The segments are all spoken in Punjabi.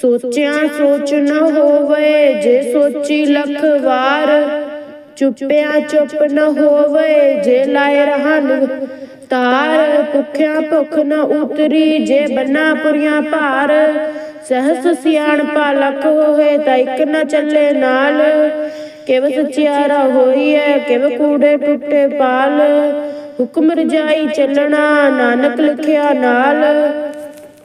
ਸੋਚਿਆ ਸੋਚ ਨ ਹੋਵੇ, ਜੇ ਸੋਚੀ ਲੱਖ ਵਾਰ। ਚੁੱਪਿਆ ਚੁੱਪ ਨ ਹੋਵੇ, ਜੇ ਲਾਏ ਰਹਨ ਤਾਰ। ਭੁਖਿਆ ਭੁਖ ਨ ਉਤਰੀ, ਜੇ ਬੰਨਾ ਪੁਰੀਆਂ ਭਾਰ। ਸਹਸ ਸਿਆਣ ਲਖ ਹੋਏ ਤਾਂ ਇੱਕ ਨ ਚੱਲੇ ਨਾਲ। ਕਿਵ ਸਚਿਆਰਾ ਹੋਈਐ, ਕਿਵ ਕੂੜੇ ਟੁੱਟੇ ਪਾਲ। ਹੁਕਮ ਰਜਾਈ ਚੱਲਣਾ, ਨਾਨਕ ਲਿਖਿਆ ਨਾਲ।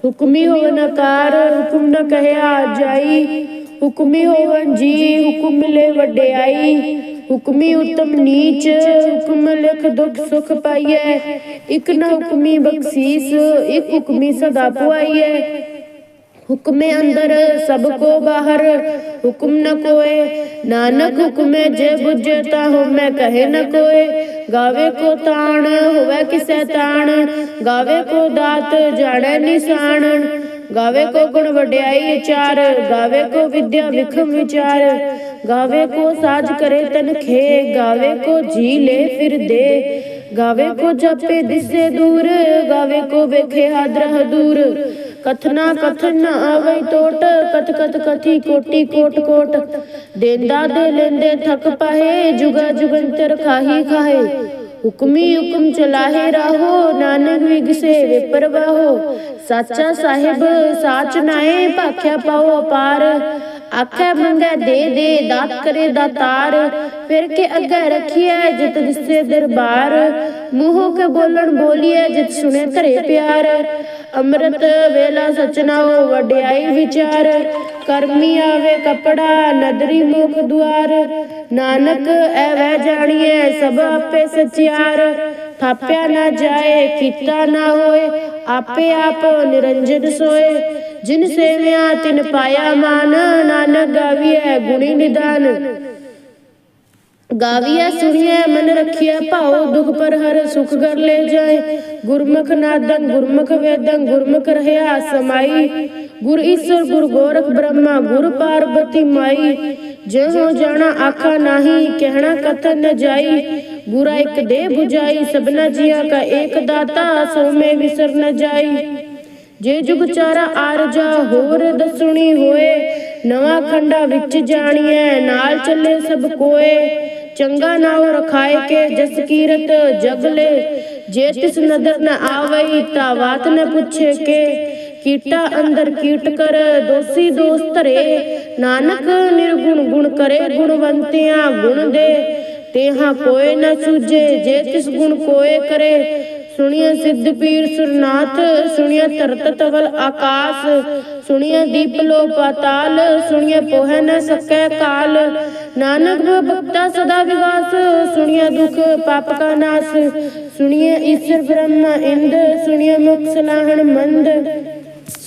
ਹੁਕਮੀ ਹੋ ਨਕਾਰ ਹੁਕਮ ਨ ਕਹਿਆ ਜਾਈ। ਹੁਕਮੀ ਹੋਵਨ ਜੀ, ਹੁਕਮ ਮਿਲੇ ਵਡਿਆਈ। ਹੁਕਮੀ ਉਤਮ ਨੀਚ, ਹੁਕਮ ਲਿਖ ਦੁਖ ਸੁਖ ਪਾਈਐ। ਇਕ ਨ ਹੁਕਮੀ ਬਖਸ਼ੀਸ, ਇਕ ਹੁਕਮੀ ਸਦਾ ਪੁਆਈਐ। ਹੁਕਮੇ ਅੰਦਰ ਸਭ ਕੋ ਬਾਹਰ, ਹੁਕਮ ਨ ਕੋਏ। ਨਾਨਕ ਹੁਕਮੇ ਜੇ ਬੁਝੇ ਤਾ ਮੈਂ ਕਹੇ ਨ ਕੋਏ। ਗਾਵੇ ਕੋ ਤਾਣ, ਹੋਵੇ ਕਿਸੈ ਤਾਣ। ਗਾਵੇ ਕੋ ਦਾਤ, ਜਾਣੈ ਨਿਸ਼ਾਨ। ਗਾਵੇ ਕੋ ਗੁਣ ਵਡਿਆਈ ਵਿਚਾਰ ਗਾਵੇ ਕੋ ਵਿਦਿਆ ਵਿਖਮ ਵਿਚਾਰ। ਗਾਵੇ ਕੋ ਸਾਜ ਕਰੇ ਤਨ ਖੇ। ਗਾਵੇ ਕੋ ਜੀ ਲੈ ਫਿਰ ਦੇ। ਗਾਵੇ ਕੋ ਜਪੇ ਦਿਸੇ ਦੂਰ। ਗਾਵੇ ਕੋ ਵੇਖੇ ਹਾਦਰ ਦੂਰ। ਕਥਨਾ ਕਥਨ ਨ ਆਵੈ ਟੋਟ, ਕਥ ਕਥ ਕਥੀ ਕੋਟੀ ਕੋਟ ਕੋਟ। ਦੇਂਦਾ ਦੇ ਲੈਂਦੇ ਥਕ ਪਾਹੇ, ਜੁਗਾ ਜੁਗੰਤਰ ਖਾਹੀ ਖਾਹੇ। ਹੁਕਮੀ ਹੁਕਮ ਚਲਾਹੇ ਰਾਹੋ, ਨਾਨਕ ਵਿਗਸੇ ਵਿਪਰਵਾਹੋ। ਸਾਚਾ ਸਾਹਿਬ, ਸਾਚ ਨਾਏ ਭਾਖਿਆ ਪਾਓ ਅਪਾਰ। ਆਖੇ ਮੰਗੇ ਦੇ ਦੇ, ਦਾਤ ਕਰੇ ਦਾਤਾਰ ਫਿਰ ਕੇ ਅੱਗੇ ਰਖੀਐ ਜਿਤ ਦਿਸੇ ਦਰਬਾਰ। ਮੂੰਹ ਕੇ ਬੋਲਣ ਬੋਲੀਐ, ਜਿਤ ਸੁਣੇ ਧਰੇ ਪਿਆਰ। ਅੰਮ੍ਰਿਤ ਵੇਲਾ ਸਚਨਾਓ ਵਡਿਆਈ ਵਿਚਾਰ। ਕਰਮੀ ਆਵੇ ਕਪੜਾ, ਨਦਰੀ ਮੁਖ ਦੁਆਰ। ਨਾਨਕ ਐਵੇਂ ਜਾਣੀਏ ਸਭ ਆਪੇ ਸਚਿਆਰ। ਥਾਪਿਆ ਨਾ ਜਾਏ, ਕੀਤਾ ਨਾ ਹੋਏ, ਆਪੇ ਆਪ ਨਿਰੰਜਨ ਸੋਏ। ਜਿਨ ਸੇਵਿਆ ਤਿਨ ਪਾਇਆ ਮਾਨ, ਨਾਨਕ ਗਾਵੀਐ ਗੁਣੀ ਨਿਦਾਨ। ਗਾਵੀਐ ਸੁਣੀਐ, ਮਨ ਰਖਿਐ ਭਾਉ, ਦੁਖ ਪਰ ਹਰ ਸੁਖ ਘਰ ਲੈ ਜਾਏ। ਗੁਰਮੁਖ ਨਾਦੰ, ਗੁਰਮੁਖ ਵੇਦੰ, ਗੁਰਮੁਖ ਰਹਿਆ ਸਮਾਈ। ਗੁਰ ਈਸ਼ਰ, ਗੁਰ ਗੋਰਖ ਬ੍ਰਹਮਾ, ਗੁਰ ਪਾਰਬਤੀ ਮਾਈ। ਜਿਹੋ ਜਾਣਾ ਆਖਾ ਨਾਹੀ, ਕਹਿਣਾ ਕਥਨ ਨ ਜਾਈ। ਗੁਰਾ ਇੱਕ ਦੇ 부ਜਾਈ ਸਭਨਾ ਜੀਆ ਕਾ ਏਕ ਦਾਤਾ, ਸੋ ਮੈਂ ਵਿਸਰ ਨ ਜਾਈ। ਜੇ ਜੁਗ ਚਾਰਾ ਆਰਜਾ ਹੋਰ ਦਸੁਣੀ ਹੋਏ, ਨਵਾਂ ਖੰਡਾ ਵਿੱਚ ਜਾਣੀਐ, ਨਾਲ ਚੱਲੇ ਸਭ ਕੋਏ। ਚੰਗਾ ਨਾਉ ਰਖਾਏ ਕੇ ਜਸ ਕੀਰਤ ਜਗਲੇ ਜੇ ਤਿਸ ਨਦਰ ਨ ਆਵਈ ਤਾ ਬਾਤ ਨ ਪੁੱਛੇ ਕੇ। ਕੀਟਾ ਅੰਦਰ ਕੀਟ ਕਰ, ਦੋਸੀ ਦੋਸ ਧਰੇ। ਨਾਨਕ ਨਿਰਗੁਣ ਗੁਣ ਕਰੇ ਗੁਣਵੰਤਿਆਂ ਗੁਣ ਦੇ। ਤੇਹਾ ਕੋਏ ਨ ਸੂਝੇ, ਜੇ ਤਿਸ ਗੁਣ ਕੋਏ ਕਰੇ। ਸੁਣੀਏ ਸਿੱਧ ਪੀਰ ਸੁਰਨਾਥ ਸੁਣੀਏ ਧਰਤ ਤਵਲ ਆਕਾਸ। ਸੁਣੀਏ ਦੀਪ ਲੋ ਪਾਤਾਲ ਸੁਣੀਏ ਪੋਹੈ ਨ ਸਕੈ ਕਾਲ। ਨਾਨਕ ਭਗਤਾ ਸਦਾ ਵਿਗਾਸ ਸੁਣੀਏ ਦੁਖ ਪਾਪ ਕਾ ਨਾਸ। ਸੁਣੀਏ ਈਸ਼ਰ ਬ੍ਰਹਮਾ ਇੰਦ ਸੁਣੀਏ ਮੁਖ ਸਲਾਹਣ ਮੰਦ।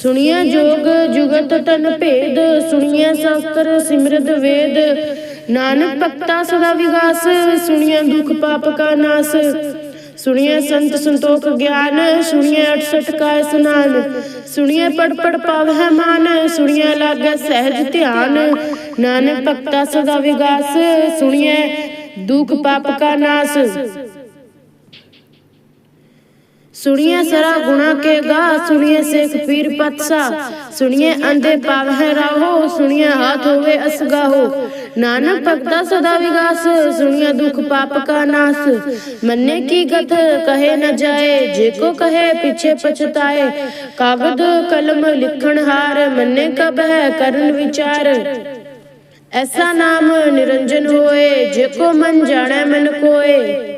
ਸੁਣੀਏ ਜੋਗ ਜੁਗਤ ਤਨ ਭੇਦ ਸੁਣਿਆ ਸ਼ਾਸਤਰ ਸਿਮਰਤ ਵੇਦ। ਨਾਨਕ ਭਗਤਾ ਸਦਾ ਵਿਗਾਸ ਸੁਣੀਏ ਦੁਖ ਪਾਪ ਕਾ ਨਾਸ। ਸੁਣੀਏ ਸੰਤ ਸੰਤੋਖ ਗਿਆਨ ਸੁਣੀਏ 68 ਕਾ ਇਸਨਾਨ ਸੁਣੀਏ ਪੜ ਪੜ ਪਾਵਹਿ ਮਾਨ ਸੁਣੀਏ ਲਾਗੇ ਸਹਿਜ ਧਿਆਨ। ਨਾਨਕ ਭਗਤਾ ਸਦਾ ਵਿਗਾਸ ਸੁਣੀਏ ਦੁਖ ਪਾਪ ਕਾ ਨਾਸ। ਸੁਣੀਏ ਸਰਾ ਗੁਣਾ ਕੇ ਗਾ ਸੁਣੀਏ ਸੇਖ ਪੀਰ ਪਤਸਾ ਸੁਣੀਏ ਅੰਧੇ ਪਾਵਹਿ ਰਾਹੋ ਸੁਣੀਏ ਹਾਥ ਹੋਵੇ ਅਸਗਾਹੋ ਨਾਨਕ ਭਗਤਾ ਸਦਾ ਵਿਗਾਸ ਸੁਣੀਏ ਦੁਖ ਪਾਪ ਕਾ ਨਾਸ। ਮੰਨੇ ਕੀ ਗਤ ਕਹੇ ਨ ਜਾਏ ਜੇ ਕੋ ਕਹੇ ਪਿਛੇ ਪਛਤਾਏ। ਕਾਗਦ ਕਲਮ ਲਿਖਣ ਹਾਰ ਮੰਨੇ ਕਬ ਹੈ ਕਰਨ ਵਿਚਾਰ। ਐਸਾ ਨਾਮ ਨਿਰੰਜਨ ਹੋਏ ਜੇ ਕੋ ਮਨ ਜਾਣੈ ਮਨ ਕੋਏ।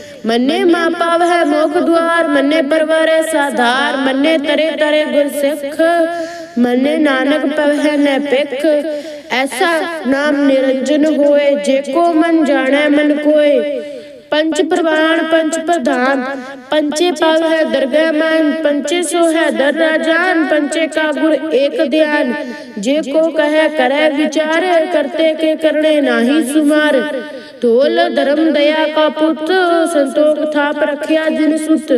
ਮੰਨੇ ਮਾ ਪਾਵਹਿ ਮੋਖ ਦੁਆਰ, ਮੰਨੇ ਪਰਵਾਰੇ ਸਾਧਾਰ, ਮੰਨੇ ਤਰੇ ਤਰੇ ਗੁਰ ਸਿੱਖ। ਮੰਨੇ ਨਾਨਕ ਪਵਹਿ ਨੈ ਪਿਖ ਐਸਾ ਨਾਮ ਨਿਰੰਜਨ ਹੋਏ, ਜੇ ਕੋ ਮਨ ਜਾਣੈ ਮਨ ਕੋਏ। ਪੰਚ ਪ੍ਰਵਾਨ ਪੰਚ ਪ੍ਰਧਾਨ ਪੰਚੇ ਪਗ ਹੈ ਦਰਗਹਿ ਮਨ ਪੰਚੇ ਸੋ ਹੈ ਦਰ ਰਾਜਾਨ ਪੰਚੇ ਕਾ ਗੁਰ ਏਕ ਧਿਆਨ। ਜੇ ਕੋ ਕਹੈ ਕਰੈ ਵਿਚਾਰ, ਕਰਤੇ ਕੇ ਕਰਣੇ ਨਾਹੀ ਸੁਮਾਰ। ਤੋਲ ਧਰਮ ਦਇਆ ਕਾ ਪੁੱਤ, ਸੰਤੋਖ ਥਾਪ ਰਖਿਆ ਜਿਨ ਸੁਤ।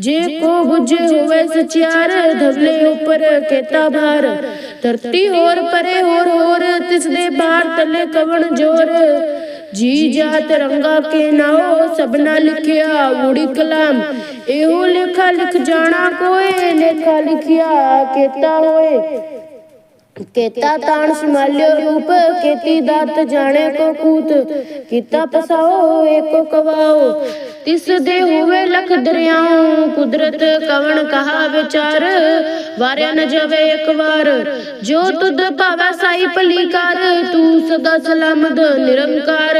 ਜੇ ਕੋ ਬੁਝੇ ਹੋਵੇ ਸਚਿਆਰ ਧਵਲੇ ਉਪਰ ਕੇਤਾ ਭਾਰ। ਧਰਤੀ ਹੋਰ ਪਰੇ ਹੋਰ ਹੋਰ, ਤਿਸ ਦੇ ਬਾਹਰ ਤਲੇ ਕਵਣ ਜੋਰ। ਜੀ ਜਾਤ ਰੰਗਾ ਕੇ ਨਾਓ ਸਭਨਾ ਲਿਖਿਆ ਊੜੀ ਕਲਾਮ। ਇਹੋ ਲੇਖਾ ਲਿਖ ਜਾਣਾ ਕੋਏ, ਲੇਖਾ ਲਿਖਿਆ ਕੀਤਾ ਹੋਏ। ਕੇਤਾ ਤਾਣ ਸਮਾਲਿਓ ਰੂਪ ਕੇਤੀ ਦਾਤ ਜਾਣੇ ਕੋ ਕੂਤ ਕੀਤਾ ਪਸਾਓ ਏਕੋ ਕਵਾਓ। ਤਿਸ ਦੇ ਹੋਵੇ ਲਖ ਦਰਿਆਉ ਕੁਦਰਤ ਕਵਣ ਕਹਾ ਵਿਚਾਰ? ਵਾਰਿਆ ਨ ਜਾਵੇ ਇੱਕ ਵਾਰ ਜੋ ਤੁਧ ਭਾਵੈ ਸਾਈ ਭਲੀ ਕਰ ਤੂੰ ਸਦਾ ਸਲਾਮਤ ਨਿਰੰਕਾਰ।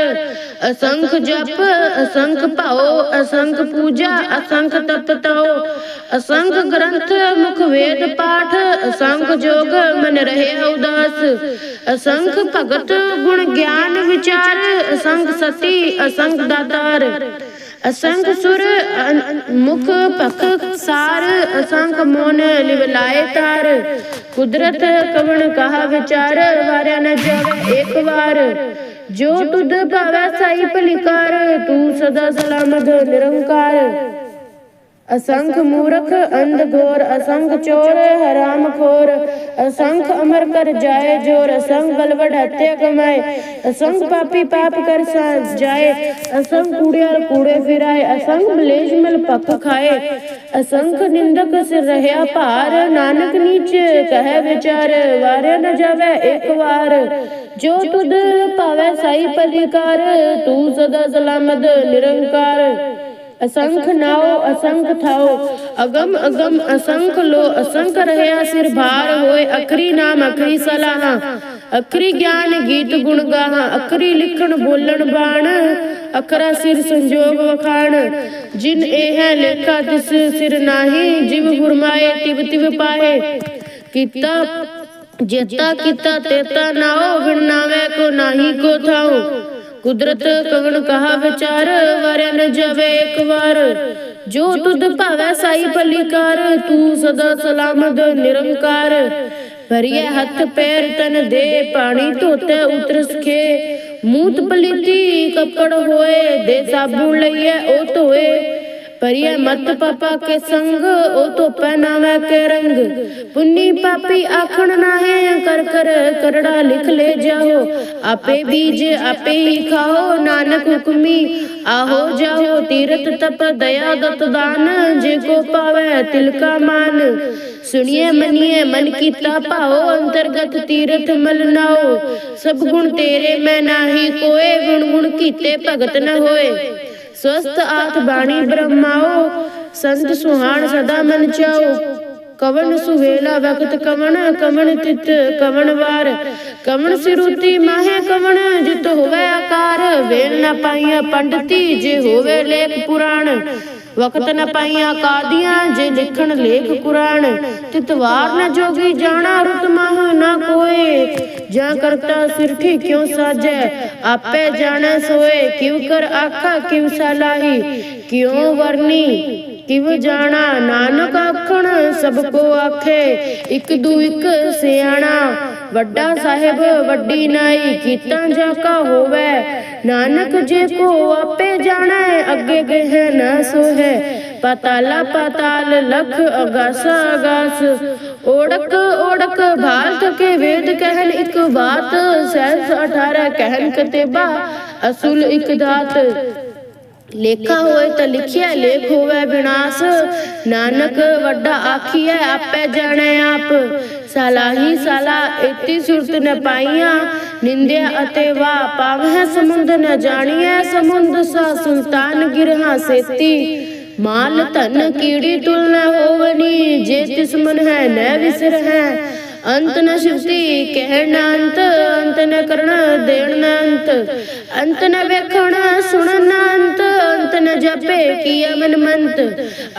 ਅਸੰਖ ਜਪ, ਅਸੰਖ ਭਾਉ, ਅਸੰਖ ਪੂਜਾ, ਅਸੰਖ ਤਪ ਤਉ। ਅਸੰਖ ਗ੍ਰੰਥ, ਮੁਖ ਵੇਦ ਪਾਠ, ਅਸੰਖ ਜੋਗ, ਮਨ ਰਹੇ ਉਦਾਸ। ਅਸੰਖ ਭਗਤ, ਗੁਣ ਗਿਆਨ ਵਿਚਾਰ, ਅਸੰਖ ਸਤੀ, ਅਸੰਖ ਦਾਤਾਰ। ਅਸੰਖ ਸੁਰ ਮੁਖ ਭਖ ਸਾਰ, ਅਸੰਖ ਮੋਨ ਲਿਵਲਾਏ ਤਾਰ। ਕੁਦਰਤ ਕਵਣ ਕਹਾ ਵਿਚਾਰ, ਵਾਰਿਆ ਨ ਜਾਵੇ ਇੱਕ ਵਾਰ। ਜੋ ਤੁਧ ਭਾਵੈ ਸਾਈ ਭਲਿਕਾਰ ਤੂੰ ਸਦਾ ਸਲਾਮਤ ਨਿਰੰਕਾਰ। ਅਸੰਖ ਮੂਰਖ, ਅੰਧ ਘੋਰ, ਅਸੰਖ ਚੋਰ, ਹਰਾਮ ਖੋਰ। ਅਸੰਖ ਅਮਰ ਕਰ ਜਾਏ ਜੋਰ, ਅਸੰਖ ਬਲਵੜ ਹੱਤਿਆ ਕਮਾਏ। ਅਸੰਖ ਪਾਪੀ ਪਾਪ ਕਰ ਸਾ ਜਾਏ। ਅਸੰਖ ਕੂੜਿਆਰ ਕੂੜੇ ਫਿਰਾਏ। ਅਸੰਖ ਮਲੇਸ਼ ਮਲ ਪੱਕ ਖਾਏ। ਅਸੰਖ ਨਿੰਦਕ ਸਿਰ ਰਹਿਆ ਭਾਰ। ਨਾਨਕ ਨੀਚ ਕਹੈ ਵਿਚਾਰ ਵਾਰਿਆ ਨ ਜਾਵੇ ਇੱਕ ਵਾਰ। ਜੋ ਤੁਧ ਭਾਵੈ ਸਾਈ ਭਲੀਕਾਰ ਤੂੰ ਸਦਾ ਸਲਾਮਤ, ਨਿਰੰਕਾਰ। ਅਸੰਖ ਨਾਉ, ਅਸੰਖ ਥਾਉ। ਅਗਮ ਅਗਮ, ਅਸੰਖ ਲੋ, ਅਸੰਖ ਰਹਿਆ ਸਿਰ ਭਾਰ ਹੋਏ, ਅਖਰੀ ਨਾਮ, ਅਖਰੀ ਸਲਾਹਾਂ। ਅਖਰੀ ਗਿਆਨ ਗੀਤ ਗੁਣ ਗਾਹਾਂ, ਅਖਰੀ ਲਿਖਣ ਬੋਲਣ ਬਾਣ, ਅਖਰਾ ਸਿਰ ਸੰਜੋਗ ਵਖਾਣ। ਜਿਨ ਇਹ ਹੈ ਲੇਖਾ, ਤਿਸ ਸਿਰ ਨਾਹੀ, ਜਿਵ ਫੁਰਮਾਏ, ਤਿਵ ਤਿਵ ਪਾਏ ਕੀਤਾ, ਜੇਤਾ ਕੀਤਾ, ਤੇਤਾ ਨਾਉ ਵਿਣ ਕੋ ਨਾਹੀ ਕੋ ਥਾਉ। ਕੁਦਰਤ ਕਵਣ ਕਹਾ ਵਿਚਾਰ, ਵਾਰਿਆ ਨ ਜਾਵੇ ਇੱਕ ਵਾਰ। ਜੋ ਤੁਧ ਭਾਵੈ ਸਾਈ ਭਲੀਕਾਰ ਤੂੰ ਸਦਾ ਸਲਾਮਤ, ਨਿਰੰਕਾਰ। ਭਰੀਏ ਹੱਥ ਪੈਰ ਤਨ ਦੇ, ਪਾਣੀ ਧੋਤੇ ਉਤਰ ਸਖੇ। ਮੂਤ ਪਲੀਤੀ ਕੱਪੜ ਹੋਏ, ਦੇ ਸਾਬੂ ਲਈਏ ਉਹ ਧੋਏ। ਪਰਿਏ ਮਤ ਪਾਪਾ ਕੇ ਸੰਗ, ਉਹ ਤੋਂ ਪਹਿਨਾਵੇ ਕੇ ਰੰਗ। ਪੁੰਨੀ ਪਾਪੀ ਆਖਣ ਨਾਹੇ ਕਰ ਕਰ, ਕਰੜਾ ਲਿਖ ਲੈ ਜਾਓ। ਆਪੇ ਬੀਜ ਆਪੇ ਹੀ ਖਾਓ, ਨਾਨਕ ਹੁਕਮੀ। ਆਹੋ ਜਾਓ, ਤੀਰਥ ਤਪ ਦਇਆ ਦਤ ਦਾਨ, ਜੇ ਕੋ ਪਾਵੇ ਤਿਲਕਾ ਮਾਨ। ਸੁਣੀਏ, ਮਨੀਏ, ਮਨ ਕੀਤਾ ਭਾਓ, ਅੰਤਰਗਤ ਤੀਰਥ ਮਲ ਨਾਓ। ਸਭ ਗੁਣ ਤੇਰੇ ਮੈਂ ਨਾਹੀ ਕੋਏ, ਗੁਣ ਗੁਣ ਕੀਤੇ ਭਗਤ ਨਾ ਹੋਏ। ਸਵਸਤ ਆਤ ਬਾਣੀ ਬ੍ਰਹਮਾਓ ਸੰਤ ਸੁਹਾਣ ਸਦਾ ਮਨ ਚਾਓ। ਕਵਨ ਸੁਵੇਲਾ ਵਕਤ ਕਵਨ ਕਵਨ ਤਿਤ ਕਵਨ ਵਾਰ। ਕਵਨ ਸਿਰੂਤੀ ਮਾਹੇ ਕਵਨ ਜਿਤ ਹੋਵੇ ਆਕਾਰ। ਵੇਲ ਨ ਪਾਈਆ ਪੰਡਤੀ ਜੇ ਹੋਵੇ ਲੇਖ ਪੁਰਾਣ। ਵਕਤ ਨ ਪਾਈਆ ਕਾਦੀਆਂ ਜੇ ਲਿਖਣ ਲੇਖ ਕੁਰਾਨ। ਤਿਤਵਾਰ ਨ ਜੋਗੀ ਜਾਣਾ ਰੁਤ ਮਹ ਨ ਕੋਏ। ਜਾਂ ਕਰਤਾ ਸਿਰਠੀ ਕਿਉ ਸਾਜੈ? ਆਪੇ ਜਾਣੈ ਸੋਏ। ਕਿਵ ਕਰ ਆਖਾ ਕਿਵ ਸਲਾਹੀ ਕਿਉ ਵਰਨੀ? ਕਿਵ ਜਾਣਾ? ਨਾਨਕ ਆਖਣ, ਸਭ ਕੋ ਆਖੇ, ਇੱਕ ਦੂ ਇੱਕ ਸਿਆਣਾ। ਵੱਡਾ ਸਾਹਿਬ, ਵੱਡੀ ਨਾਈ, ਕੀਤਾ ਜਾ ਕਾ ਹੋਵੇ। ਨਾਨਕ ਜੇ ਕੋ ਆਪੇ ਜਾਣੈ, ਅੱਗੇ ਗਹਿ ਨਾ ਸੋਹੈ। ਪਤਾਲਾ ਪਤਾਲ, ਲਖ ਅਗਾਸਾ ਅਗਾਸ। ਓੜਕ ਓੜਕ ਭਾਲ ਕੇ ਵੇਦ ਕਹਿਣ ਇੱਕ ਬਾਤ ਸਹਿਸ 18 ਕਹਿਨ ਕਤੇਬਾ। ਅਸੁਲ ਇੱਕ ਦਾਤ। ਲੇਖਾ ਹੋਏ ਤਾਂ ਲਿਖਿਆ, ਲੇਖ ਹੋਵੇ ਵਿਨਾਸ਼। ਨਾਨਕ ਵੱਡਾ ਆਖੀਐ, ਆਪੇ ਜਾਣੈ ਆਪ। ਸਲਾਹੀ ਸਲਾ, ਇਤੀ ਸੁਰਤ ਨ ਪਾਈਆਂ। ਨਿੰਦਿਆ ਅਤੇ ਵਾ ਪਾਵਹਿ ਸਮੁੰਦ ਨ ਜਾਣੀਐ। ਸਮੁੰਦ ਸਾ ਸੁਲਤਾਨ ਗਿਰਹਾ ਸੇਤੀ। ਮਾਲ ਧਨ ਕੀੜੀ ਤੁਲ ਨ ਹੋਵਨੀ, ਜੇ ਤਿਸ ਮਨ ਹੈ ਨੈ ਵਿਸਰ ਹੈ ਅੰਤ ਨ ਸ਼ਿਵਤੀ ਕਹਿਣ ਅੰਤ ਅੰਤ ਨ ਕਰਣ ਦੇਣ ਅੰਤ। ਅੰਤ ਨ ਵੇਖਣ, ਸੁਣਨ ਅੰਤ ਅੰਤ ਨ ਜਪੇ ਕੀਆ ਮਨ ਮੰਤ।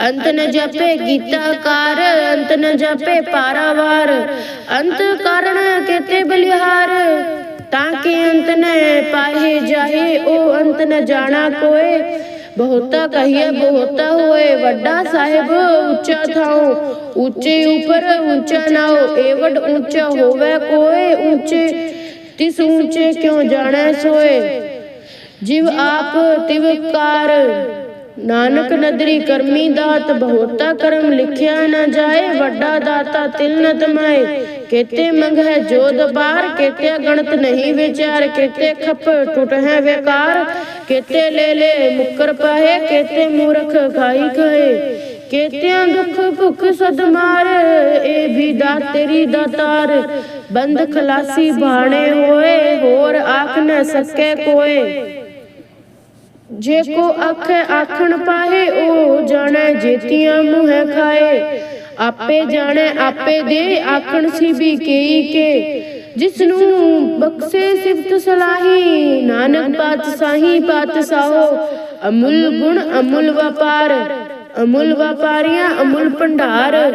ਅੰਤ ਨ ਜਪੇ ਗੀਤਾ ਕਾਰ, ਅੰਤ ਨ ਜਪੇ ਪਾਰਾਵਾਰ। ਅੰਤ ਕਾਰਣ ਕੇਤੇ ਬਲਿਹਾਰ, ਤਾਂ ਕਿ ਅੰਤ ਨ ਪਾਹੇ ਜਾਹੇ, ਉਹ ਅੰਤ ਨ ਜਾਣਾ ਕੋਏ। ਬਹੁਤਾ ਕਹੀਏ, ਬਹੁਤਾ ਹੋਏ, ਵੱਡਾ ਸਾਹਿਬ ਉੱਚਾ ਥਾਉ, ਉੱਚੇ ਉਪਰ ਉੱਚਾ ਨਾਉ ਏਵਡ ਉੱਚਾ ਹੋਵੇ ਕੋਏ ਉੱਚੇ, ਤਿਸ ਉੱਚੇ ਕਿਉ ਜਾਣੈ ਸੋਏ? ਜਿਵ ਆਪ ਤਿਵ ਕਾਰ ਨਾਨਕ ਨਦਰੀ ਕਰਮੀ ਦਾਤ ਬਹੁਤਾ ਕਰਮ ਲਿਖਿਆ ਨਾ ਜਾਏ, ਵੱਡਾ ਦਾਤਾ ਤਿਲ ਨ ਤਮਾਏ। ਕੇਤੇ ਮੰਗ ਜੋ ਦਬਾਰ ਕੇਤੇ ਗਣਤ ਨਹੀਂ ਵਿਚਾਰ, ਕੇਤੇ ਖਪ ਟੁੱਟ ਹੈ ਵੇਕਾਰ। ਕੇਤੇ ਲੈ ਲੈ ਮੁਕਰ ਪਾਏ, ਕੇਤੇ ਮੂਰਖ ਖਾਈ ਖਾਏ। ਕੇਤਿਆਂ ਦੁੱਖ ਭੁੱਖ ਸਦ ਮਾਰ ਇਹ ਵੀ ਦਾਤ ਤੇਰੀ ਦਾਤਾਰ ਬੰਦ ਖਲਾਸੀ ਬਾਣੇ ਹੋਏ, ਹੋਰ ਆਖ ਨ ਸਕੇ ਕੋਏ। ਜੇ ਕੋ ਅੱਖ ਆਖਣ ਪਾਹੇ, ਉਹ ਜਾਣੈ ਜੇਤੀਆਂ ਮੂੰਹ ਖਾਏ। ਆਪੇ ਜਾਣੈ, ਆਪੇ ਦੇ ਆਖਣ ਸੀ ਵੀ ਕੇਈ ਕੇ। ਜਿਸ ਨੂੰ ਬਖਸ਼ੇ ਸਿਫਤ ਸਲਾਹੀ, ਨਾਨਕ ਪਾਤਸ਼ਾਹੀ ਪਾਤਸ਼ਾਹੋ, ਅਮੁੱਲ ਗੁਣ ਅਮੁੱਲ ਵਪਾਰ। ਅਮੁੱਲ ਵਪਾਰੀਆਂ ਅਮੁੱਲ ਭੰਡਾਰ।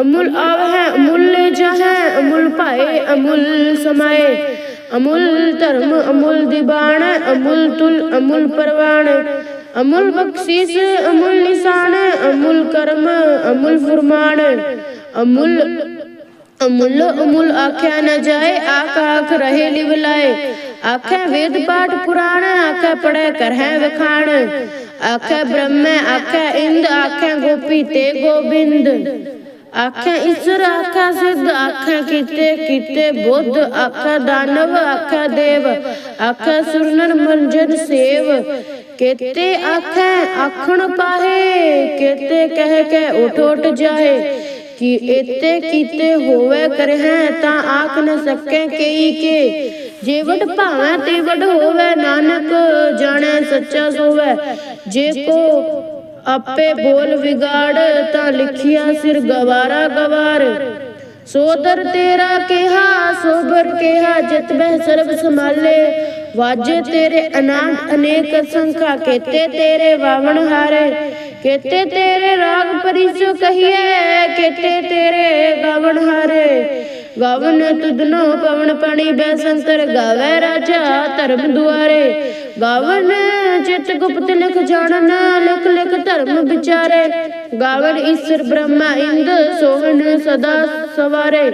ਅਮੁੱਲ ਆਵਹਿ, ਅਮੁੱਲ ਜਹੈ, ਅਮੁੱਲ ਭਾਏ, ਅਮੁੱਲ ਸਮਾਏ। ਅਮੁੱਲ ਧਰਮ, ਅਮੁੱਲ ਦੀਵਾਨ ਅਮੁੱਲ ਤੁਲ, ਅਮੁੱਲ ਪਰਵਾਨ ਅਮੁੱਲ ਬਖਸ਼ਿਸ਼, ਅਮੁੱਲ ਨਿਸ਼ਾਨ, ਅਮੁੱਲ ਕਰਮ, ਅਮੁੱਲ ਫਰਮਾਨ। ਅਮੁੱਲ ਅਮੁੱਲ ਅਮੁੱਲ ਆਖਿਆ ਨਾ ਜਾਏ, ਆਖ ਆਖ ਰਹੇ ਲਿਵ ਲਾਏ। ਆਖੇ ਵੇਦ ਪਾਠ ਪੁਰਾਣ, ਆਖੇ ਪੜੈ ਕਰਹਿ ਵਖਾਣ। ਆਖੇ ਬ੍ਰਹਮ, ਆਖੇ ਇੰਦ, ਆਖੇ ਗੋਪੀ ਤੇ ਗੋਬਿੰਦ। ਆਖੇ ਈਸ਼ਰ ਆਖੇ ਸਿੱਧ, ਆਖੇ ਕੀਤੇ ਕੀਤੇ ਬੁੱਧ, ਆਖੇ ਦਾਨਵ, ਆਖੇ ਦੇਵ, ਆਖੇ ਸੁਰਨਰ ਮੰਜਨ ਸੇਵ। ਕੇਤੇ ਆਖੇ, ਆਖਣ ਪਾਹੇ, ਕੇਤੇ ਕਹਿ ਕੇ ਉਠ ਉਠ ਜਾਏ। ਕਿ ਇਤੇ ਕੀਤੇ ਹੋਵੇ ਕਰਹਿ, ਤਾਂ ਆਖ ਨ ਸਕੇ ਕਈ ਕੇ। ਜੇ ਵਡ ਭਾਵੇਂ, ਤੇ ਹੋਵੇ, ਨਾਨਕ ਜਾਣੈ ਸੱਚਾ ਸੋਵੇ। ਜੇ ਕੋ ਆਪੇ ਬੋਲ ਵਿਗਾੜ, ਤਾਂ ਲਿਖਿਆ ਸਿਰ ਗਵਾਰਾ ਗਵਾਰ। ਸੋਦਰ ਤੇਰਾ ਕਿਹਾ ਸੋਬਰ ਕਿਹਾ, ਜਤ ਬਹਿ ਸਰਬ ਸੰਭਾਲੇ। ਵਾਜੇ ਤੇਰੇ ਅਨੰਤ ਅਨੇਕ ਸੰਖਾ, ਕੇਤੇ ਤੇਰੇ ਵਾਵਣ ਹਾਰੇ। ਕੇਤੇ ਤੇਰੇ ਰਾਗ ਪਰਿਸੋ ਕਹੀਏ, ਕੇਤੇ ਤੇਰੇ ਗਾਵਣ ਹਾਰੇ। ਗਾਵਨ ਤੁਧਨੋ ਪਵਨ ਪਣੀ ਬੈਸੰਤਰ ਗਾਵੇ ਰਾਜਾ ਧਰਮ ਦੁਆਰੇ। ਗਾਵਨ ਚਿਤ ਗੁਪਤ ਲਿਖ ਜਾਣਨ, ਲਿਖ ਲਿਖ ਧਰਮ ਵਿਚਾਰੇ। ਗਾਵਨ ਈਸ਼ਰ ਬ੍ਰਹਮਾ ਇੰਦ ਸੋਹਣ ਸਦਾ ਸਵਾਰੇ।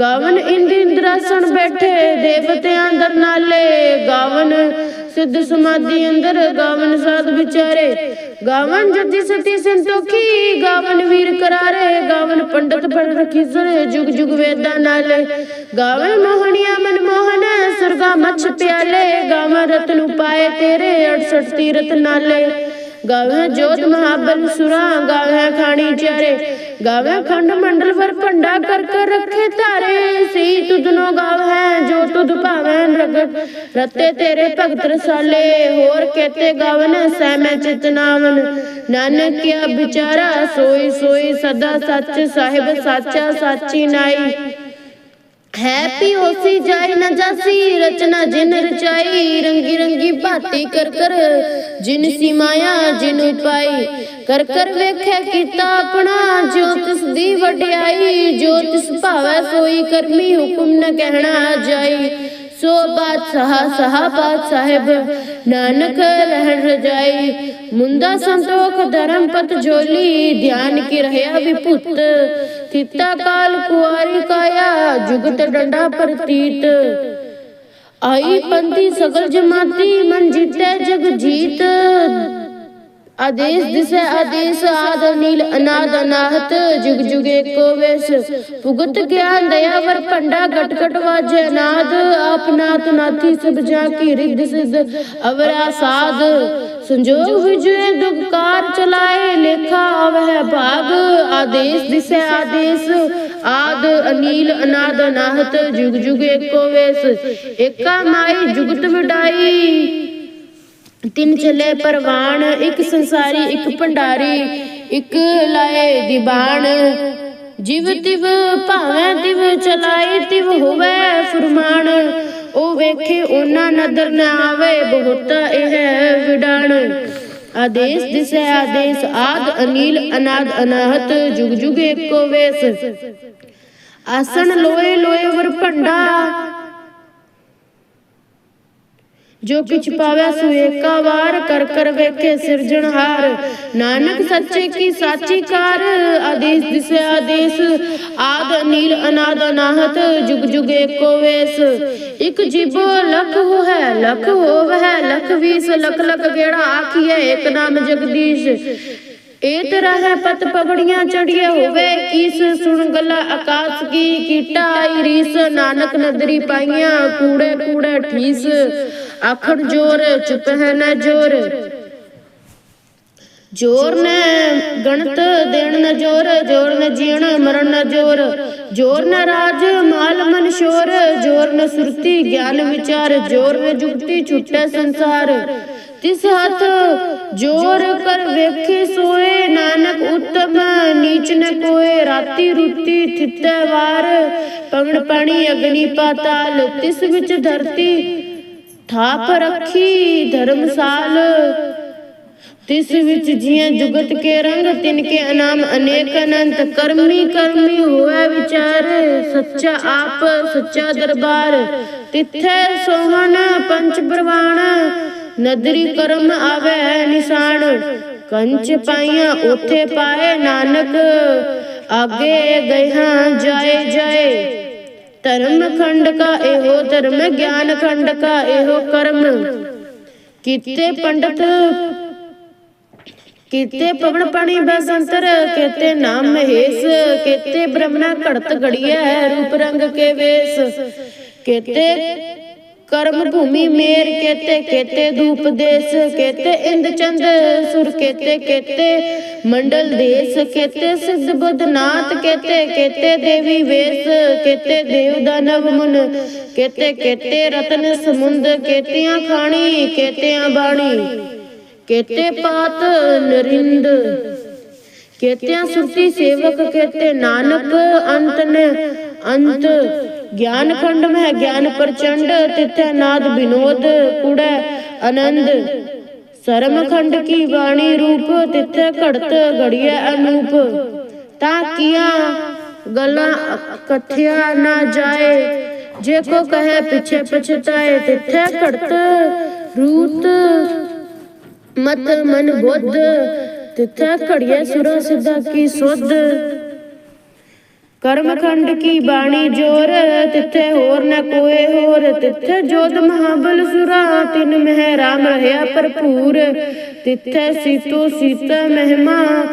ਗਾਵਨ ਇੰਦ ਇੰਦਰਾਸਣ ਬੈਠੇ, ਦੇਵਤਿਆਂ ਅੰਦਰ ਨਾਲੇ। ਗਾਵਨ ਸਿੱਧ ਸਮਾਧੀ ਅੰਦਰ, ਗਾਵਨ ਸਾਧ ਵਿਚਾਰੇ। ਗਾਵਨ ਜਤੀ ਸਤੀ ਸੰਤੋਖੀ, ਗਾਵਨ ਵੀਰ ਕਰਾਰੇ। ਗਾਵਨ ਪੰਡਤ ਪੜ ਰਖੀ ਸਰੇ ਜੁਗ ਜੁਗ ਵੇਦਾਂ ਨਾਲੇ। ਗਾਵਨ ਮੋਹਣੀਆਂ ਮਨ ਮੋਹਨ ਸੁਰਗਾ ਮੱਛ ਪਿਆਲੇ। ਗਾਵਨ ਰਤਨ ਪਾਏ ਤੇਰੇ 68 ਤੀਰਤ ਨਾਲੇ। ਗਾਵੇ ਜੋਤ ਮਹਾਬਲ ਸੁਰਾ ਗਾਵੇ ਖਾਣੀ ਚਾਰੇ। ਗਾਵੇ ਖੰਡ ਮੰਡਲ ਵਰ ਭੰਡਾ ਕਰ ਕਰ ਰੱਖੇ ਧਾਰੇ। ਸਈ ਤੁਧਨੋ ਗਾਵੇ ਜੋ ਤੁਧ ਭਾਵੇਂ ਰਗਤ ਰਤੇ ਤੇਰੇ ਭਗਤ ਰਸਾਲੇ, ਹੋਰ ਕੇਤੇ ਗਾਵਨ ਸਹਿਮੈ ਚਿਤਨਾਵਨ ਨਾਨਕ ਕਿਆ ਵਿਚਾਰਾ, ਸੋਈ ਸੋਈ ਸਦਾ ਸੱਚ, ਸਾਹਿਬ ਸਾਚਾ, ਸਾਚੀ ਨਾਈ। ਹੈ ਹੋਸੀ ਜਾਈ ਨ ਜਾਸੀ, ਰਚਨਾ ਜਿਨ ਰਚਾਈ ਰੰਗੀ ਰੰਗੀ ਭਾਤੀ ਕਰ ਕਰ, ਜਿਨ ਸੀ ਮਾਇਆ ਜਿਨ ਉਪਾਈ। ਕਰ ਕਰ ਵੇਖੇ ਕੀਤਾ ਆਪਣਾ ਜੋ ਤਿਸ ਦੀ ਵਡਿਆਈ ਜੋ ਤਿਸ ਭਾਵੈ ਸੋਈ, ਕਰਮੀ ਹੁਕਮ ਨ ਕਹਿਣਾ ਜਾਈ। ਸੋ ਬਾਦਸ਼ਾਹ ਸਹਾ ਬਾਦ ਸਾਹਿਬ, ਨਾਨਕ ਰਹਿਣ ਰਜਾਈ ਮੁੰਦਾ ਸੰਤੋਖ ਧਰਮ ਪਤ ਜੋਲੀ, ਧਿਆਨ ਕੀ ਰਹਿਆ ਵਿਭੁੱਤ ਥਿਤਾ ਕਾਲ ਕੁਆਰੀ ਕਾਇਆ, ਜੁਗਤ ਡੰਡਾ ਪ੍ਰਤੀਤ। ਆਈ ਪੰਥੀ ਸਗਲ ਜਮਾਤੀ, ਮਨ ਜਿੱਤੈ ਜਗ ਜੀਤ। ਆਦੇਸ਼ ਆਦ ਨੀਲ ਅਨਾਦ ਅਨਾਹਤ ਜੁਗ ਜੁਗ ਏਕੋ ਵੇਸ। ਭੁਗਤ ਗਿਆਨ ਦਇਆ ਵਰ ਭੰਡਾ ਘਟ ਘਟ ਵਾਜੈ ਨਾਦ ਆਪ ਨਾਥ ਨਾਥੀ ਸਭ ਜਾ ਕੀ ਰਿੱਧ ਸਿਧ। ਅਵਰਾ ਸਾਧ ਸੰਜੋਗ ਵਿਜੇ ਦੁਕਾਰ ਚਲਾਏ ਲੇਖਾ ਅਵਹਿ ਭਾਗ। ਆਦੇਸ਼ ਦਿਸੈ ਆਦੇਸ਼ ਆਦ ਅਨੀਲ ਅਨਾਦ ਅਨਾਹਤ ਜੁਗ ਜੁਗ ਏਕੋ ਵੇਸ। ਏਕਾ ਮਾਈ ਜੁਗਤ ਵਿਡਾਈ ਤਿੰਨ ਚਲੇ ਪਰਵਾਨ ਇੱਕ ਸੰਸਾਰੀ ਇੱਕ ਭੰਡਾਰੀ ਇੱਕ ਲਾਏ ਦੀਵਾਨ। ਜਿਵ ਤਿਵ ਭਾਵੇਂ ਤਿਵ ਚਲਾਈ ਤਿਵ ਹੋਵੇ ਫਰਮਾਨ। ਉਹ ਵੇਖੇ ਉਹਨਾਂ ਨਦਰ ਨਾ ਆਵੇ ਬਹੁਤ ਇਹ ਵਿਡਾਣ ਆਦੇਸ਼ ਦਿਸੈ ਆਦੇਸ਼ ਆਦ ਅਨੀਲ ਅਨਾਦ ਅਨਾਹਤ ਜੁਗ ਜੁਗ ਏਕੋ ਵੇਸ। ਆਸਣ ਲੋਏ ਲੋਏ ਵਰ ਭੰਡਾ ਜੋ ਕਿਛ ਪਾਵੈ ਸੋ ਏਕਾ ਵਾਰ ਕਰ ਕਰ ਵੇਖੇ ਸਿਰਜਣਹਾਰ ਨਾਨਕ ਸੱਚੇ ਕੀ ਸਾਚੀ ਕਾਰ। ਆਦੇਸ਼ ਦਿਸੈ ਆਦੇਸ਼। ਆਦ ਅਨੀਲ ਅਨਾਦ ਅਨਾਹਤ। ਜੁਗ ਜੁਗ ਏਕੋ ਵੇਸ। ਇਕ ਜੀਬੋ ਲਖ ਹੋ ਹੈ ਲਖ ਹੋਵੈ ਲਖ ਵੀਸ। ਲਖ ਲਖ ਗੇੜਾ ਆਖੀਐ। ਏਕ ਨਾਮ ਜਗਦੀਸ਼। ਏ ਤੇਰਾ ਹੈ ਪਤ ਪਗੜੀਆਂ ਚੜੀਏ ਹੋਵੇ। ਕੀਸ ਸੁਣ ਗੱਲਾ ਆਕਾਸ਼ ਕੀ। ਕੀਟਾ ਆਈ ਰੀਸ। ਨਾਨਕ ਨਦਰੀ ਪਾਈਆਂ। ਕੂੜੇ ਕੂੜੇ ਠੀਸ ਆਖਣ ਜੋਰ, ਚੁੱਪ ਹੈ ਨਾ ਜੋਰ। ਜੋਰ ਨ ਗਣਤ ਦੇਣ ਨ ਜੋਰ ਜੋਰ ਨ ਜੀਣ ਮਰਨ ਨ ਜੋਰ। ਜੋਰ ਨ ਰਾਜ ਮਾਲ ਮਨ ਸ਼ੋਰ, ਜੋਰ ਨ ਸੁਰਤੀ ਗਿਆਨ ਵਿਚਾਰ, ਜੋਰ ਨ ਜੁਗਤੀ ਛੁੱਟੇ ਸੰਸਾਰ। ਤਿਸ ਹੱਥ ਜੋਰ ਕਰ ਵੇਖੇ ਸੋਏ, ਨਾਨਕ ਉਤਮ ਨੀਚ ਨ ਕੋਏ। ਰਾਤੀ ਰੁੱਤੀ ਥਿੱਤੇ ਵਾਰ ਪਵਨ ਪਾਣੀ ਅਗਨੀ ਪਾਤਾਲ, ਤਿਸ ਵਿੱਚ ਧਰਤੀ ਥਾਪ ਰੱਖੀ ਧਰਮਸਾਲ। ਤਿਸ ਵਿੱਚ ਜੀਆਂ ਜੁਗਤ ਕੇ ਰੰਗ, ਤਿਨ ਕੇ ਅਨਾਮ ਅਨੇਕ ਅਨੰਤ। ਕਰਮੀ ਕਰਮੀ ਹੋਇਆ ਵਿਚਾਰ, ਸੱਚਾ ਆਪ, ਸੱਚਾ ਦਰਬਾਰ। ਤਿੱਥੇ ਸੋਹਣ, ਪੰਚ ਪ੍ਰਵਾਣ, ਨਦਰੀ ਕਰਮ ਆਵੇ ਨਿਸ਼ਾਨ। ਕੰਚ ਪਾਈਆਂ ਉਥੇ ਪਾਏ ਨਾਨਕ, ਆਗੇ ਗਇਹਾਂ ਜਾਏ ਜਾਏ। ਧਰਮ ਖੰਡ ਕਾ ਇਹੋ ਧਰਮ, ਗਿਆਨ ਖੰਡ ਕਾ ਇਹੋ ਕਰਮ। ਕੀਤੇ ਪੰਡਤ, ਕੀਤੇ ਪਵਨ ਪਾਣੀ ਬਸੰਤਰ ਕੀਤੇ ਨਾਮ ਮਹੇਸ਼, ਕੀਤੇ ਬ੍ਰਹਮਣਾ ਘੜਤ ਘੜੀਐ, ਰੂਪ ਰੰਗ ਕੇ ਵੇਸ। ਕੀਤੇ ਕਰਮ ਭੂਮੀ ਮੇਰ ਕੇਤੇ ਕੇਤੇ ਧੂਪ ਦੇਸ ਕੇਤੇ, ਇੰਦ ਚੰਦ ਸੁਰ ਕੇਤੇ ਕੇਤੇ ਮੰਡਲ ਦੇਸ ਕੇਤੇ, ਸਿੱਧ ਬੁੱਧ ਨਾਥ ਕੇਤੇ ਕੇਤੇ ਦੇਵੀ ਵੇਸ ਕੇਤੇ, ਦੇਵ ਦਾਨਵ ਮੁਨ ਕੇਤੇ ਕੇਤੇ ਰਤਨ ਸਮੁੰਦ ਕੇਤਿਆਂ ਖਾਣੀ, ਕੇਤਿਆਂ ਬਾਣੀ, ਕੇਤੇ ਪਾਤ ਨਰਿੰਦ ਕੇਤਿਆਂ ਸੁਰਤੀ ਸੇਵਕ ਕੇਤੇ ਨਾਨਕ, ਅੰਤ ਨੇ ਗਿਆਨ ਖੰਡ ਮਹਿ ਗਿਆਨ ਪ੍ਰਚੰਡ, ਤਿਥੈ ਨਾਦ ਬਿਨੋਦ, ਕੁੜੈ ਆਨੰਦ ਸਰਮ ਖੰਡ ਕੀ ਬਾਣੀ ਰੂਪ, ਤਿਥੈ ਘੜਤ ਘੜੀਐ ਅਨੂਪ। ਤਾਂ ਕੀਆਂ ਗੱਲਾਂ ਕਥਿਆ ਨਾ ਜਾਏ, ਜੇ ਕੋ ਕਹੇ ਪਿਛੇ ਪਛਤਾਏ, ਤਿਥੈ ਘੜਤ ਰੂਤ ਮਤ ਮਨ ਬੁੱਧ। ਤਿਥੈ ਘੜੀਐ ਸੁਰਾ ਸਿੱਧਾ ਕੀ ਸੁਧ। ਕਰਮਖੰਡ ਕੀ ਬਾਣੀ ਜੋਰ, ਤਿੱਥੇ ਹੋਰ ਨ ਕੋਏ ਹੋਰ। ਤਿੱਥੇ ਜੋਤ ਮਹਾਬਲ ਸੁਰਾ, ਤਿਨ ਮਹਿ ਰਾਮ ਰਹਾ ਭਰਪੂਰ। ਤਿੱਥੇ ਸੀਤੋ ਸੀਤਾ ਮਹਿਮਾ,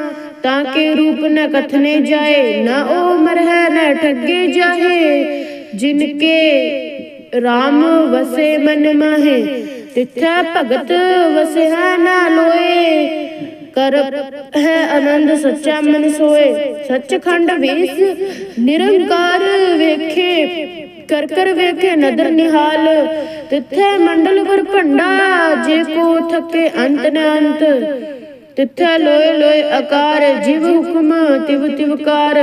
ਤਾਂ ਕੇ ਰੂਪ ਨ ਕਥਨੇ ਜਾਏ। ਨਾ ਉਹ ਮਰਹਿ ਨ ਠੱਗੇ ਜਾਏ ਜਿਨ ਕੇ ਰਾਮ ਵਸੇ ਮਨ ਮਾਹੇ। ਤਿੱਥੇ ਭਗਤ ਵਸਿਆ ਨਾ ਲੋਏ ਕਰ ਹੈ ਆਨੰਦ ਸੱਚਾ ਮਨ ਸੋਏ। ਸੱਚਖੰਡ ਵੇਸ ਨਿਰੰਕਾਰ ਵੇਖੇ। ਕਰ ਕਰ ਵੇਖੇ ਨਦਰ ਨਿਹਾਲ। ਤਿੱਥੇ ਮੰਡਲ ਵਰ ਭੰਡਾ, ਜੇ ਕੋ ਥਕੇ ਅੰਤ ਨ ਅੰਤ ਤਿੱਥੇ ਲੋਏ ਲੋਏ ਆਕਾਰ, ਜਿਵ ਹੁਕਮ ਤਿਵ ਤਿਵਕਾਰ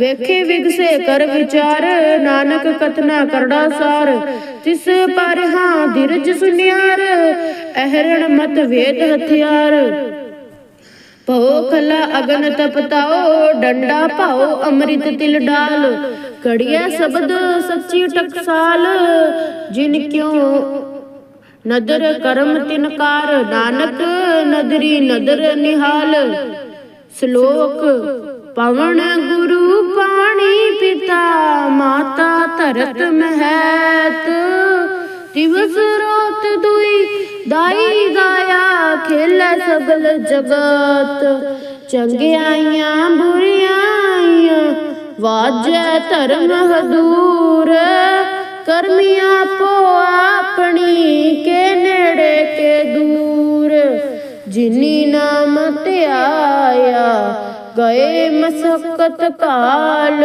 ਵੇਖੇ ਵਿਗਸੇ ਕਰ ਵਿਚਾਰ, ਨਾਨਕ ਕਤਨਾ ਕਰੜਾ ਸਾਰ। ਤਿਸ ਪਰ ਹਾਂ ਧੀਰਜ ਸੁਨਿਆਰ, ਅਹਰਣ ਮਤ ਵੇਦ ਹਥਿਆਰ। ਭਉ ਖਲਾ ਅਗਨ ਤਪਤਾਓ ਡੰਡਾ ਭਾਉ ਅੰਮ੍ਰਿਤ ਤਿਲ ਡਾਲ। ਕੜੀਐ ਸ਼ਬਦ ਸੱਚੀ ਟਕਸਾਲ, ਜਿਨ ਕਿਉ ਨਦਰ ਕਰਮ ਤਿਨਕਾਰ ਨਾਨਕ ਨਦਰੀ ਨਦਰ ਨਿਹਾਲ, ਸ਼ਲੋਕ ਪਵਨ ਗੁਰੂ ਪਾਣੀ ਪਿਤਾ, ਮਾਤਾ ਧਰਤ ਮਹੈਤ। ਦਿਵਸ ਰਾਤ ਦੁਈ, ਦਾਈ ਗਾਇਆ ਖੇਲੇ ਸਗਲ ਜਗਤ। ਚੰਗਿਆਈਆਂ ਬੁਰੀਆਈਆਂ ਵਾਜੈ ਧਰਮ ਹਦੂਰ। ਕਰਮੀਆਂ ਪੋ ਆਪਣੀ ਕੇ ਨੇੜੇ ਕੇ ਦੂਰ। ਜਿਨੀ ਨਾਮ ਧਿਆਇਆ, ਗਏ ਮਸਕਤ ਕਾਲ।